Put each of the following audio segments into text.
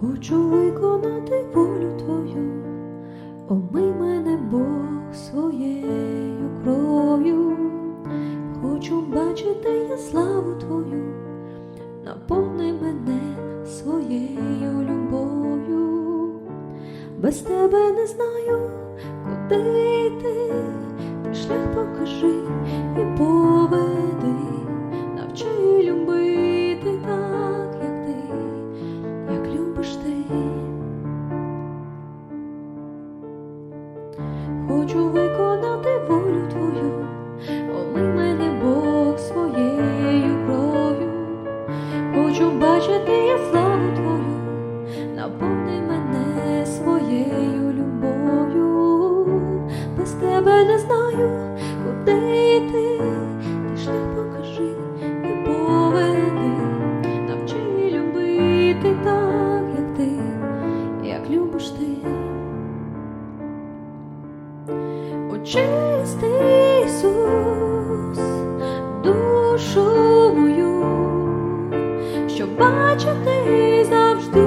Хочу виконати волю твою, омий мене Бог своєю кров'ю, хочу бачити я славу твою, наповни мене своєю любов'ю, без тебе не знаю, куди йти, ти шлях покажи Хочу виконати Очисти Ісус, душу мою, бачити завжди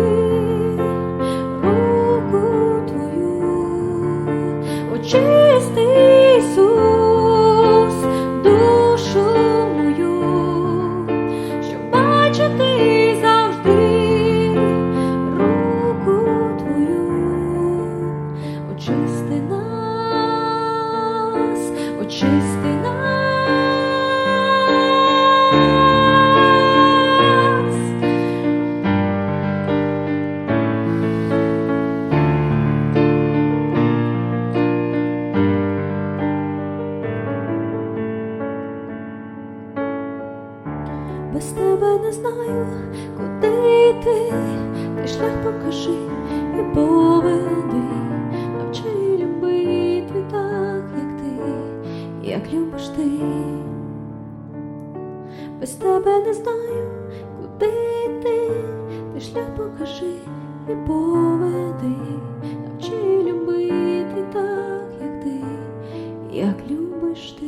без тебе не знаю, куди йти, ти шлях покажи і поведи, навчи любити так, як ти, як любиш ти, без тебе не знаю, куди йти, ти шлях покажи і поведи, навчи любити так, як ти, як любиш ти.